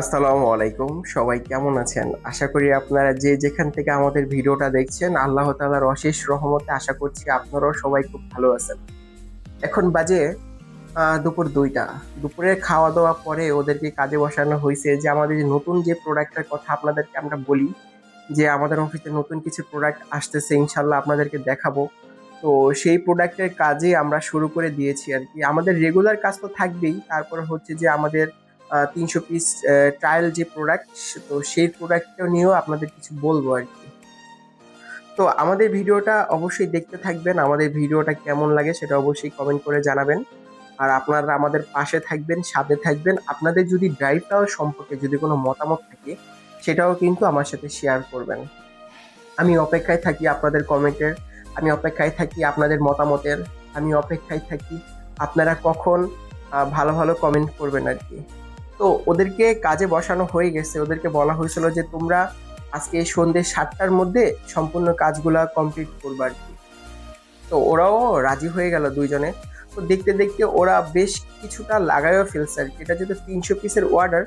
আসসালামু আলাইকুম। সবাই কেমন আছেন? আশা করি আপনারা যে যেখান থেকে আমাদের ভিডিওটা দেখছেন, আল্লাহ তাআলার অশেষ রহমতে আশা করছি আপনারাও সবাই খুব ভালো আছেন। এখন বাজে দুপুর দুইটা। দুপুরে খাওয়া দাওয়া পরে ওদেরকে কাজে বসানো হয়েছে যে, আমাদের যে নতুন যে প্রোডাক্টের কথা আপনাদেরকে আমরা বলি, যে আমাদের অফিসে নতুন কিছু প্রোডাক্ট আসতেছে ইনশাল্লাহ আপনাদেরকে দেখাবো। তো সেই প্রোডাক্টের কাজে আমরা শুরু করে দিয়েছি আর কি। আমাদের রেগুলার কাজ তো থাকবেই, তারপরে হচ্ছে যে আমাদের তিনশো পিস ট্রায়াল যে প্রোডাক্ট তো সেই প্রোডাক্টটা নিয়েও আপনাদের কিছু বলব আর কি। তো আমাদের ভিডিওটা অবশ্যই দেখতে থাকবেন, আমাদের ভিডিওটা কেমন লাগে সেটা অবশ্যই কমেন্ট করে জানাবেন। আর আপনারা আমাদের পাশে থাকবেন, সাথে থাকবেন। আপনাদের যদি ড্রাইভ টাওয়ার সম্পর্কে যদি কোনো মতামত থাকে, সেটাও কিন্তু আমার সাথে শেয়ার করবেন। আমি অপেক্ষায় থাকি আপনাদের কমেন্টের আমি অপেক্ষায় থাকি আপনাদের মতামতের, আমি অপেক্ষায় থাকি আপনারা কখন ভালো ভালো কমেন্ট করবেন আর কি। তো ওদেরকে কাজে বসানো হয়ে গেছে। ওদেরকে বলা হয়েছিল যে, তোমরা আজকে সন্ধ্যে সাতটার মধ্যে সম্পূর্ণ কাজগুলা কমপ্লিট করবে আর কি। তো ওরাও রাজি হয়ে গেল দুইজনে। তো দেখতে দেখতে ওরা বেশ কিছুটা লাগাইও ফেলছে আর কি। এটা যেহেতু তিনশো পিসের অর্ডার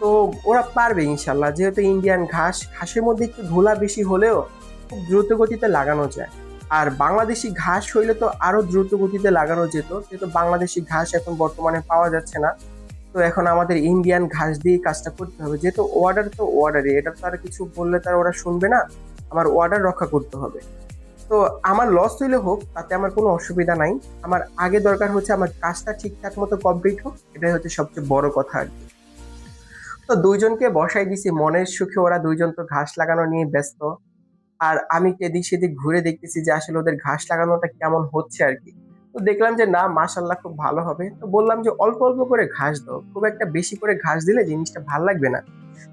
তো ওরা পারবে ইনশাল্লাহ যেহেতু ইন্ডিয়ান ঘাস, ঘাসের মধ্যে একটু ধুলা বেশি হলেও খুব দ্রুত গতিতে লাগানো যায়। আর বাংলাদেশি ঘাস হইলে তো আরও দ্রুত গতিতে লাগানো যেত কিন্তু বাংলাদেশি ঘাস এখন বর্তমানে পাওয়া যাচ্ছে না। তো এখন আমাদের ইন্ডিয়ান ঘাস দিয়ে কাজটা করতে হবে। যেহেতু অর্ডার তো অর্ডারই এটা তো আর কিছু বললে তার ওরা শুনবে না। আমার অর্ডার রক্ষা করতে হবে। তো আমার লস হইলে হোক, তাতে আমার কোনো অসুবিধা নাই। আমার আগে দরকার হচ্ছে আমার কাজটা ঠিকঠাক মতো কমপ্লিট হোক, এটাই হচ্ছে সবচেয়ে বড় কথা আর কি। তো দুইজনকে বসাই দিছি, মনের সুখে ওরা দুইজন তো ঘাস লাগানো নিয়ে ব্যস্ত। আর আমি এদিক সেদিক ঘুরে দেখতেছি যে আসলে ওদের ঘাস লাগানোটা কেমন হচ্ছে আর কি। তো দেখলাম যে, না মাশাল্লাহ খুব ভালো হবে। তো বললাম যে, অল্প অল্প করে ঘাস দাও। খুব একটা বেশি করে ঘাস দিলে জিনিসটা ভালো লাগবে না।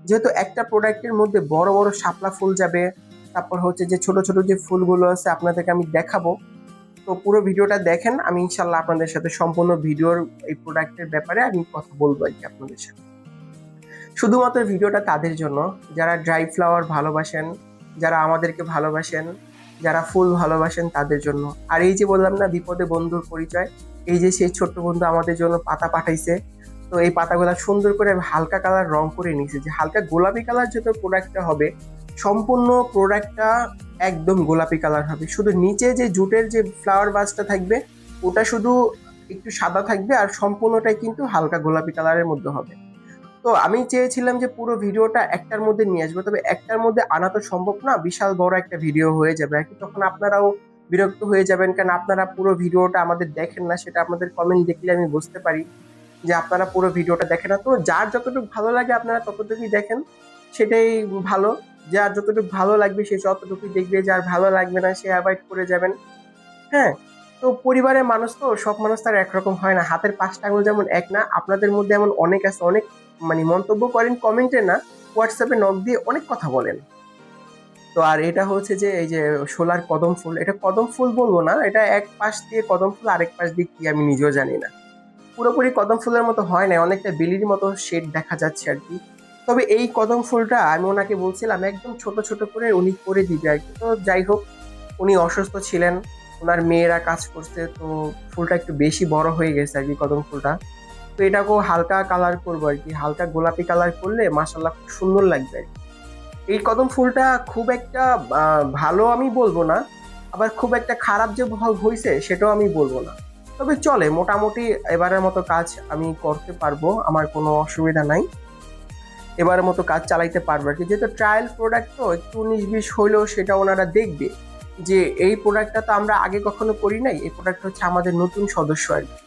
যেহেতু একটা প্রোডাক্টের মধ্যে বড় বড় শাপলা ফুল যাবে, তারপর হচ্ছে যে, ছোট ছোট যে ফুলগুলো আছে, আপনাদেরকে আমি দেখাবো। তো পুরো ভিডিওটা দেখেন, আমি ইনশাল্লাহ আপনাদের সাথে সম্পূর্ণ ভিডিওর এই প্রোডাক্টের ব্যাপারে আমি কথা বলব আর কি আপনাদের সাথে। শুধুমাত্র ভিডিওটা তাদের জন্য। যারা ড্রাই ফ্লাওয়ার ভালোবাসেন, যারা আমাদেরকে ভালোবাসেন যারা ফুল ভালোবাসেন তাদের জন্য। আর এই যে বললাম না, বিপদে বন্ধুর পরিচয়, এই যে সেই ছোট্ট বন্ধু আমাদের জন্য পাতা পাঠাইছে, তো এই পাতাগুলো সুন্দর করে হালকা কালার রং করে নিয়েছি, যে হালকা গোলাপি কালার যত প্রোডাক্টটা হবে, সম্পূর্ণ প্রোডাক্টটা একদম গোলাপি কালার হবে। শুধু নিচে যে জুটের যে ফ্লাওয়ার বাসটা থাকবে, ওটা শুধু একটু সাদা থাকবে আর সম্পূর্ণটাই কিন্তু হালকা গোলাপি কালারের মধ্যে হবে। তো আমি চেয়েছিলাম যে পুরো ভিডিওটা একটার মধ্যে নিয়ে আসব, তবে একটার মধ্যে আনা তো সম্ভব না, বিশাল বড় একটা ভিডিও হয়ে যাবে। আর কি তখন আপনারাও বিরক্ত হয়ে যাবেন, কারণ আপনারা পুরো ভিডিওটা আমাদের দেখেন না, সেটা আপনাদের কমেন্ট দেখলে আমি বুঝতে পারি যে আপনারা পুরো ভিডিওটা দেখেন না। তো যার যতটুকু ভালো লাগে আপনারা ততটুকুই দেখেন, সেটাই ভালো। যার যতটুকু ভালো লাগবে সে ততটুকুই দেখবে, যার ভালো লাগবে না সে অ্যাভয়েড করে যাবেন। হ্যাঁ তো পরিবারের মানুষ তো, সব মানুষ তার একরকম হয় না। হাতের পাঁচটা আঙুল যেমন এক না, আপনাদের মধ্যে এমন অনেক আছে, অনেক মানে মন্তব্য করেন কমেন্টে না হোয়াটসঅ্যাপে নক দিয়ে অনেক কথা বলেন। তো আর এটা হচ্ছে যে, এই যে সোলার কদম ফুল, এটা কদম ফুল বলব না, এটা এক পাশ দিয়ে কদম ফুল, আরেক পাশ দিয়ে কি আমি নিজেও জানি না। পুরোপুরি কদম ফুলের মতো হয় না, অনেকটা বেলির মতো শেড দেখা যাচ্ছে আর কি। তবে এই কদম ফুলটা আমি ওনাকে বলছিলাম, একদম ছোট ছোট করে উনি করে দিবে আর কি। তো যাই হোক, উনি অসুস্থ ছিলেন ওনার মেয়েরা কাজ করছে, তো ফুলটা একটু বেশি বড় হয়ে গেছে আর কি কদম ফুলটা। তো এটাকেও হালকা কালার করব আর কি। হালকা গোলাপি কালার করলে মাসাল্লাহ খুব সুন্দর লাগবে এই কদম ফুলটা খুব একটা ভালো আমি বলব না। আবার খুব একটা খারাপ যে হয়েছে সেটাও আমি বলব না। তবে চলে, মোটামুটি এবারের মতো কাজ আমি করতে পারব, আমার কোনো অসুবিধা নাই। এবারের মতো কাজ চালাইতে পারব আর কি। যেহেতু ট্রায়াল প্রোডাক্ট তো, একটু উনিশ বিশ হইলেও সেটা ওনারা দেখবে যে এই প্রোডাক্টটা তো আমরা আগে কখনো করি নাই, এই প্রোডাক্ট হচ্ছে আমাদের নতুন সদস্য আর কি।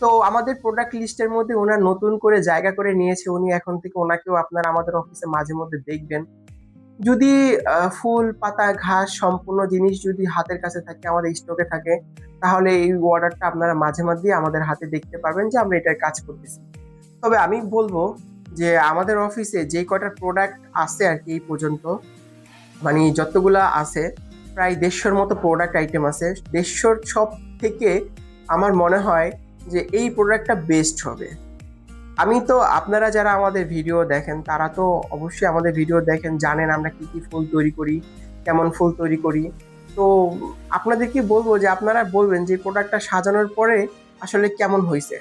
তো আমাদের প্রোডাক্ট লিস্টের মধ্যে ওনার নতুন করে জায়গা করে নিয়েছে। উনি এখন থেকে ওনাকেও আপনারা আমাদের অফিসে মাঝে মধ্যে দেখবেন। যদি ফুল, পাতা, ঘাস সম্পূর্ণ জিনিস যদি হাতের কাছে থাকে, আমাদের স্টকে থাকে, তাহলে এই অর্ডারটা আপনারা মাঝে মাঝে আমাদের হাতে দেখতে পারবেন যে আমরা এটার কাজ করতেছি। তবে আমি বলব যে আমাদের অফিসে যে কটা প্রোডাক্ট আছে আর কি এই পর্যন্ত মানে যতগুলা আছে, প্রায় দেড়শোর মতো প্রোডাক্ট আইটেম আছে। দেড়শোর সব থেকে আমার মনে হয় যে এই প্রোডাক্টটা বেস্ট হবে। আমি তো, আপনারা যারা আমাদের ভিডিও দেখেন, তারা তো অবশ্যই আমাদের ভিডিও দেখেন, জানেন আমরা কি কি ফুল তৈরি করি, কেমন ফুল তৈরি করি। তো আপনাদেরকে বলব যে, আপনারা বলবেন যে প্রোডাক্টটা সাজানোর পরে আসলে কেমন হয়েছে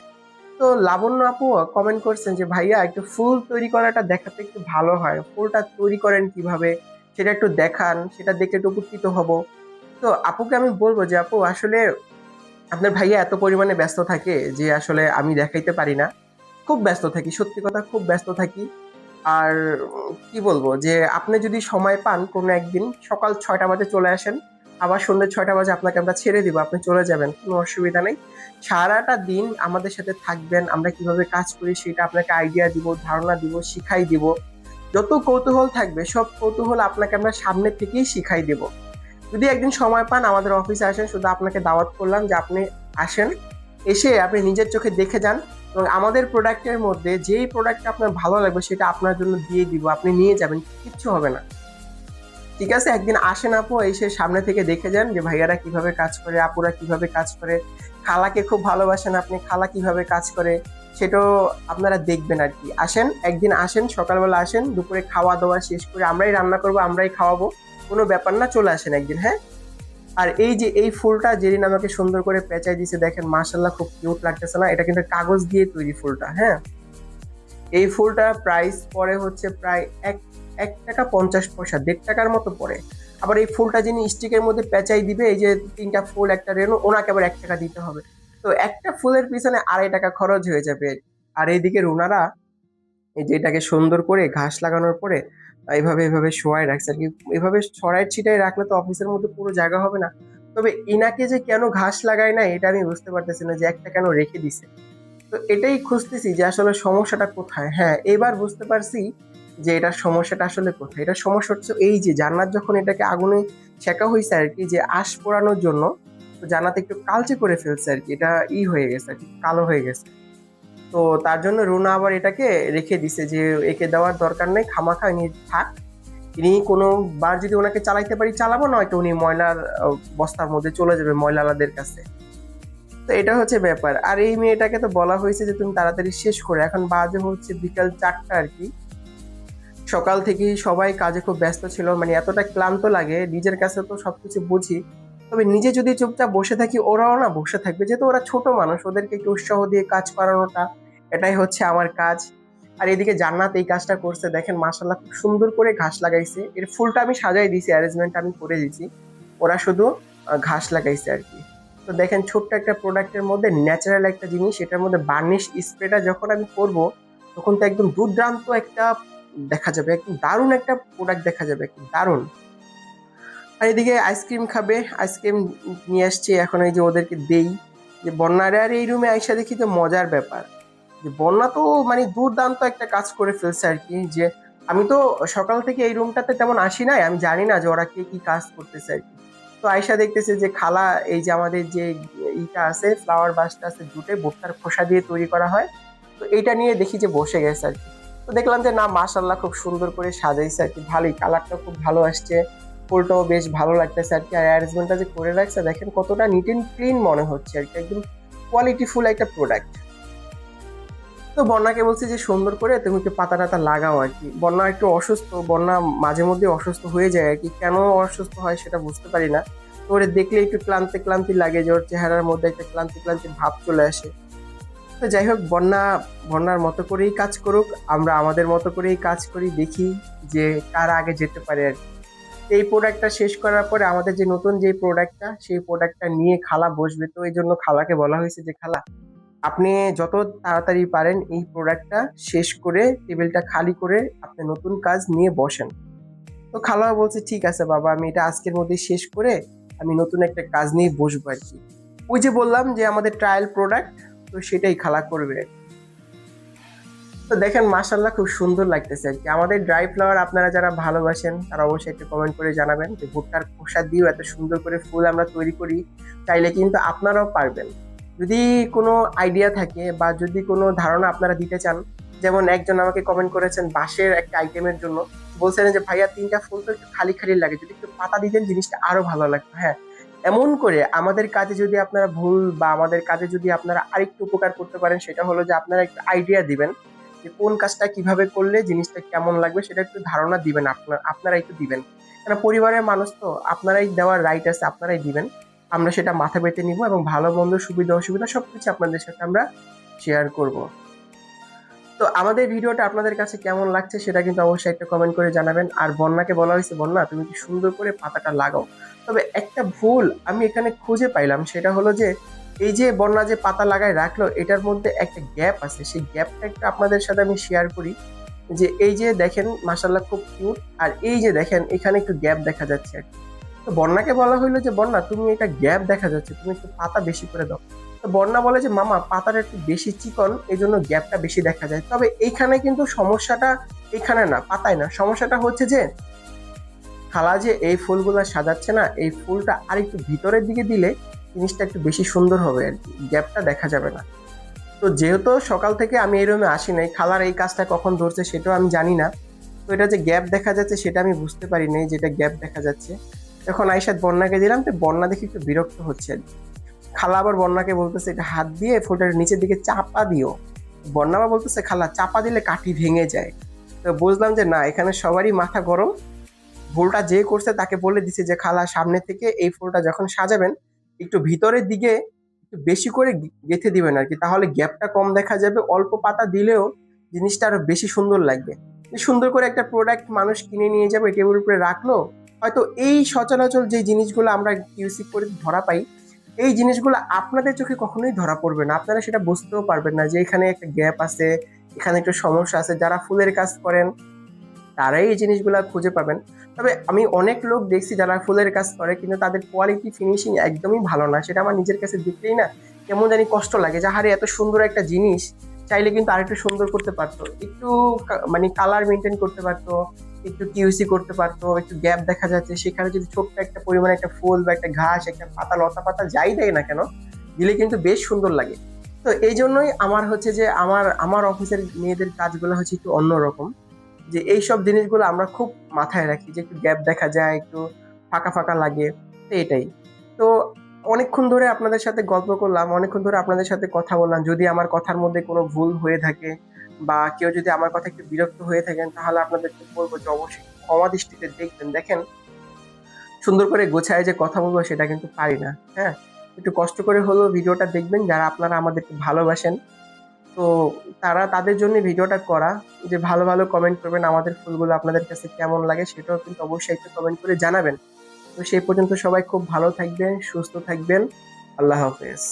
তো লাবণ্য আপু কমেন্ট করছেন যে, ভাইয়া, একটু ফুল তৈরি করাটা দেখাতে একটু ভালো হয়। ফুলটা তৈরি করেন কীভাবে? সেটা একটু দেখান, সেটা দেখে একটু উপকৃত হব। তো আপুকে আমি বলব যে, আপু, আসলে আপনার ভাইয়া এত পরিমাণে ব্যস্ত থাকে যে আসলে আমি দেখাইতে পারি না। খুব ব্যস্ত থাকি, সত্যি কথা খুব ব্যস্ত থাকি। আর কি বলব যে আপনি যদি সময় পান কোনো একদিন, সকাল ছয়টা বাজে চলে আসেন, আবার সন্ধ্যে ছয়টা বাজে আপনাকে আমরা ছেড়ে দিব, আপনি চলে যাবেন, কোনো অসুবিধা নেই। সারাটা দিন আমাদের সাথে থাকবেন, আমরা কীভাবে কাজ করি সেটা আপনাকে আইডিয়া দিব, ধারণা দিব, শিখাই দিব। যত কৌতূহল থাকবে, সব কৌতূহল আপনাকে আমরা সামনে থেকেই শিখাই দেব। যদি একদিন সময় পান, আমাদের অফিসে আসেন। শুধু আপনাকে দাওয়াত করলাম যে আপনি আসেন। এসে আপনি নিজের চোখে দেখে যান এবং আমাদের প্রোডাক্টের মধ্যে যেই প্রোডাক্টটা আপনার ভালো লাগবে, সেটা আপনার জন্য দিয়ে দিব। আপনি নিয়ে যাবেন, কিচ্ছু হবে না। ঠিক আছে? একদিন আসেন আপু, এসে সামনে থেকে দেখে যান যে ভাইয়ারা কীভাবে কাজ করে, আপুরা কীভাবে কাজ করে, খালাকে খুব ভালোবাসেন আপনি, খালা কীভাবে কাজ করে, সেটাও আপনারা দেখবেন আর কি। আসেন, একদিন আসেন, সকালবেলা আসেন, দুপুরে খাওয়া দাওয়া শেষ করে আমরাই রান্না করব, আমরাই খাওয়াবো। কোনো ব্যাপার না, চলে আসেন একদিন হ্যাঁ? আর এই যে এই ফুলটা যেদিন আমাকে সুন্দর করে পেঁচাই দিয়েছে, দেখেন মার্শাল্লাহ খুব কিউট লাগতেছে না? এটা কিন্তু কাগজ দিয়ে তৈরি ফুলটা হ্যাঁ? এই ফুলটা প্রাইস পরে হচ্ছে প্রায় এক এক টাকা পঞ্চাশ পয়সা, দেড় টাকার মতো পড়ে। আবার এই ফুলটা যিনি স্টিকের মধ্যে পেঁচাই দিবে, এই যে তিনটা ফুল একটা রেনু ওনাকে আবার এক টাকা দিতে হবে। তো একটা ফুলের পিছনে আড়াই টাকা খরচ হয়ে যাবে। আর এইদিকে রুনারা, এই যে এটাকে সুন্দর করে ঘাস লাগানোর পরে এইভাবে এইভাবে শোয়াই রাখছে। আর কি এভাবে ছড়াই ছিটাই রাখলে তো অফিসের মধ্যে পুরো জায়গা হবে না। তবে ইনাকে যে কেন ঘাস লাগায় না, এটা আমি বুঝতে পারতেছি না যে একটা কেন রেখে দিছে। তো এটাই খুঁজতেছি যে আসলে সমস্যাটা কোথায়। হ্যাঁ এবার বুঝতে পারছি যে এটার সমস্যাটা আসলে কোথায়। এটার সমস্যা হচ্ছে এই যে জান্নাত যখন এটাকে আগুনে শেখা হয়েছে আর কি, যে আশ পোড়ানোর জন্য, তো জান্নাত একটু কালচে করে ফেলছে আর কি। এটা ই হয়ে গেছে আর কি, কালো হয়ে গেছে। তো তার জন্য রুনা আবার এটাকে রেখে দিছে যে একে দেওয়ার দরকার নেই, খামাখা ইনি থাক। ইনি কোনো বার যদি ওনাকে চালাইতে পারি, চালাবো, নয়তো উনি ময়লার বস্তার মধ্যে চলে যাবে ময়লালাদের কাছে। তো এটা হচ্ছে ব্যাপার। আর এই মেয়েটাকে তো বলা হয়েছে যে তুমি তাড়াতাড়ি শেষ করে। এখন বাজে হচ্ছে বিকাল চারটা আর কি। সকাল থেকেই সবাই কাজে খুব ব্যস্ত ছিল। মানে এতটা ক্লান্ত লাগে, নিজের কাছে তো সবকিছু বুঝি। তবে নিজে যদি চুপচাপ বসে থাকি, ওরাও না বসে থাকবে। যেহেতু ওরা ছোট মানুষ, ওদেরকে একটু উৎসাহ দিয়ে কাজ করানোটা এটাই হচ্ছে আমার কাজ। আর এদিকে জান্নাত এই কাজটা করছে। দেখেন মাসাল্লাহ খুব সুন্দর করে ঘাস লাগাইছে। এর ফুলটা আমি সাজাই দিয়েছি অ্যারেঞ্জমেন্ট আমি করে দিয়েছি ওরা শুধু ঘাস লাগাইছে আর কি। তো দেখেন ছোট্ট একটা প্রোডাক্টের মধ্যে ন্যাচারাল একটা জিনিস, এটার মধ্যে বার্নিশ স্প্রেটা যখন আমি করব, তখন তো একদম দুর্দান্ত একটা দেখা যাবে, একদম দারুণ একটা প্রোডাক্ট দেখা যাবে, একদম দারুণ। আর এদিকে আইসক্রিম খাবে আইসক্রিম নিয়ে আসছি এখন এই যে ওদেরকে দেই। যে বন্যারে আর এই রুমে আইসা দেখি তো মজার ব্যাপার। যে বন্যা তো মানে দুর্দান্ত একটা কাজ করে ফেলছে আর কি, যে আমি তো সকাল থেকে এই রুমটাতে তেমন আসি নাই, আমি জানি না যে ওরা কে কি কাজ করতেছে আর কি। তো আয়সা দেখতেছে যে খালা, এই যে আমাদের যে ইটা আছে ফ্লাওয়ার বাসটা আছে জুটে ভুট্টার খোসা দিয়ে তৈরি করা হয়। তো এইটা নিয়ে দেখি যে বসে গেছে আর কি। তো দেখলাম যে না মাশাল্লাহ খুব সুন্দর করে সাজাইছে আর কি, ভালোই কালারটা খুব ভালো আসছে। ফুলটাও বেশ ভালো লাগতেছে আর কি। আর অ্যারেঞ্জমেন্টটা যে করে রাখছে, দেখেন কতটা নিট অ্যান্ড ক্লিন মনে হচ্ছে আর কি। একদম কোয়ালিটিফুল একটা প্রোডাক্ট তো বন্যাকে বলছি যে সুন্দর করে তুমি একটু পাতা টাতা লাগাও আর কি। বন্যা একটু অসুস্থ, বন্যা মাঝে মধ্যে অসুস্থ হয়ে যায় আর কি। কেন অসুস্থ হয় সেটা বুঝতে পারি না। তো ওরে দেখলে একটু ক্লান্তি ক্লান্তি লাগে যে ওর চেহারার মধ্যে একটা ক্লান্তি ক্লান্তি ভাব চলে আসে। তো যাই হোক, বন্যা, বন্যার মতো করেই কাজ করুক। আমরা আমাদের মতো করেই কাজ করি, দেখি যে কার আগে যেতে পারে আর কি। এই প্রোডাক্টটা শেষ করার পরে আমাদের যে নতুন যে প্রোডাক্টটা সেই প্রোডাক্টটা নিয়ে খালা বসবে। তো এই জন্য খালাকে বলা হয়েছে যে, খালা, আপনি যত তাড়াতাড়ি পারেন এই প্রোডাক্টটা শেষ করে টেবিলটা খালি করে আপনি নতুন কাজ নিয়ে বসেন। তো খালাও বলছে, ঠিক আছে বাবা, আমি এটা আজকের মধ্যে শেষ করে আমি নতুন একটা কাজ নিয়ে বসবো আর কি। ওই যে বললাম যে, আমাদের ট্রায়াল প্রোডাক্ট তো সেটাই খালা করবে। তো দেখেন মাশাল্লাহ খুব সুন্দর লাগতেছে আর কি আমাদের ড্রাই ফ্লাওয়ার আপনারা যারা ভালোবাসেন, তারা অবশ্যই একটু কমেন্ট করে জানাবেন যে ভুট্টার খোসা দিয়েও এত সুন্দর করে ফুল আমরা তৈরি করি, চাইলে কিন্তু আপনারাও পারবেন। যদি কোনো আইডিয়া থাকে বা যদি কোনো ধারণা আপনারা দিতে চান, যেমন একজন আমাকে কমেন্ট করেছেন বাঁশের একটা আইটেমের জন্য, বলছেন যে, ভাইয়া, তিনটা ফুল তো একটু খালি খালি লাগে, যদি একটু পাতা দিতেন জিনিসটা আরও ভালো লাগতো। হ্যাঁ এমন করে আমাদের কাজে যদি আপনারা ভুল বা আমাদের কাজে যদি আপনারা আরেকটু উপকার করতে পারেন, সেটা হলো যে আপনারা একটু আইডিয়া দিবেন। যে কোন কাজটা কীভাবে করলে জিনিসটা কেমন লাগবে সেটা একটু ধারণা দিবেন আপনার আপনারা একটু দিবেন। কেন পরিবারের মানুষ তো, আপনারাই দেওয়ার রাইট আছে, আপনারাই দিবেন। আমরা সেটা মাথা পেতে নিব এবং ভালো মন্দ, সুবিধা, অসুবিধা সবকিছু আপনাদের সাথে আমরা শেয়ার করব। তো আমাদের ভিডিওটা আপনাদের কাছে কেমন লাগছে সেটা কিন্তু অবশ্যই একটা কমেন্ট করে জানাবেন। আর বন্যাকে বলা হয়েছে, বন্যা, তুমি কি সুন্দর করে পাতাটা লাগাও। তবে একটা ভুল আমি এখানে খুঁজে পাইলাম, সেটা হলো যে এই যে বন্যা যে পাতা লাগায় রাখল, এটার মধ্যে একটা গ্যাপ আছে। সেই গ্যাপটা একটু আপনাদের সাথে আমি শেয়ার করি। যে এই যে দেখেন মাসাল্লাহ খুব কিউট আর এই যে দেখেন, এখানে একটু গ্যাপ দেখা যাচ্ছে আর। তো বন্যাকে বলা হইল যে, বন্যা, তুমি এটা গ্যাপ দেখা যাচ্ছে। তুমি একটু পাতা বেশি করে দাও। তো বন্যা বলে যে, মামা, পাতাটা একটু বেশি চিকন এই জন্য গ্যাপটা বেশি দেখা যায়। তবে এইখানে কিন্তু সমস্যাটা এখানে না, পাতায় না। সমস্যাটা হচ্ছে যে, খালা যে এই ফুলগুলো সাজাচ্ছে না, এই ফুলটা আর একটু ভিতরের দিকে দিলে জিনিসটা একটু বেশি সুন্দর হবে আর কি গ্যাপটা দেখা যাবে না। তো যেহেতু সকাল থেকে আমি এই রুমে আসি নাই, খালার এই কাজটা কখন ধরছে সেটাও আমি জানি না। তো এটা যে গ্যাপ দেখা যাচ্ছে সেটা আমি বুঝতে পারি নাই যেটা গ্যাপ দেখা যাচ্ছে। যখন আইসাদ বন্যাকে দিলাম তো বন্যা দেখে একটু বিরক্ত হচ্ছে। খালা আবার বন্যাকে বলতেছে, এটা হাত দিয়ে ফুলটার নিচের দিকে চাপা দিও। বন্যা আবার বলতেছে, খালা, চাপা দিলে কাঠি ভেঙে যায়। তো বুঝলাম যে না, এখানে সবারই মাথা গরম। ভুলটা যে করছে তাকে বলে দিছে যে, খালা, সামনে থেকে এই ফুলটা যখন সাজাবেন একটু ভিতরের দিকে একটু বেশি করে গেঁথে দিবেন আর কি। তাহলে গ্যাপটা কম দেখা যাবে। অল্প পাতা দিলেও জিনিসটা আরও বেশি সুন্দর লাগবে। সুন্দর করে একটা প্রোডাক্ট মানুষ কিনে নিয়ে যাবে টেবিল উপরে রাখল, হয়তো এই সচরাচর যে জিনিসগুলো আমরা কিউসি করে ধরা পাই, এই জিনিসগুলো আপনাদের চোখে কখনোই ধরা পড়বে না। আপনারা সেটা বুঝতেও পারবেন না যে এখানে একটা গ্যাপ আছে, এখানে একটু সমস্যা আছে। যারা ফুলের কাজ করেন তারাই এই জিনিসগুলো খুঁজে পাবেন। তবে আমি অনেক লোক দেখছি যারা ফুলের কাজ করে, কিন্তু তাদের কোয়ালিটি ফিনিশিং একদমই ভালো না। সেটা আমার নিজের কাছে দেখলেই না কেমন জানি কষ্ট লাগে যে হারে এত সুন্দর একটা জিনিস, চাইলে কিন্তু আরেকটু সুন্দর করতে পারতো। একটু মানে কালার মেনটেন করতে পারতো, একটু কিউসি করতে পারতো, একটু গ্যাপ দেখা যাচ্ছে। সেখানে যদি ছোট্ট একটা পরিমাণে একটা ফুল বা একটা ঘাস একটা পাতা, লতা পাতা যাই দেয় না কেন, দিলে কিন্তু বেশ সুন্দর লাগে। তো এই জন্যই আমার হচ্ছে যে, আমার আমার অফিসের মেয়েদের কাজগুলো হচ্ছে একটু অন্যরকম। যে এই সব জিনিসগুলো আমরা খুব মাথায় রাখি যে একটু গ্যাপ দেখা যায়, একটু ফাঁকা ফাঁকা লাগে, তো এটাই। তো অনেকক্ষণ ধরে আপনাদের সাথে গল্প করলাম, অনেকক্ষণ ধরে আপনাদের সাথে কথা বললাম। যদি আমার কথার মধ্যে কোনো ভুল হয়ে থাকে বা কেউ যদি আমার কথা একটু বিরক্ত হয়ে থাকেন, তাহলে আপনাদেরকে বলব যে অবশ্যই ক্ষমা দৃষ্টিতে দেখবেন। দেখেন, সুন্দর করে গোছায় যে কথা বলব সেটা কিন্তু পারি না হ্যাঁ? একটু কষ্ট করে হলেও ভিডিওটা দেখবেন। যারা আপনারা আমাদেরকে ভালোবাসেন তো তারা তাদের জন্য ভিডিওটা করা, যে ভালো ভালো কমেন্ট করবেন, আমাদের ফুলগুলো আপনাদের কাছে কেমন লাগে সেটাও কিন্তু অবশ্যই একটু কমেন্ট করে জানাবেন। তো সেই পর্যন্ত সবাই খুব ভালো থাকবেন, সুস্থ থাকবেন। আল্লাহ হাফেজ।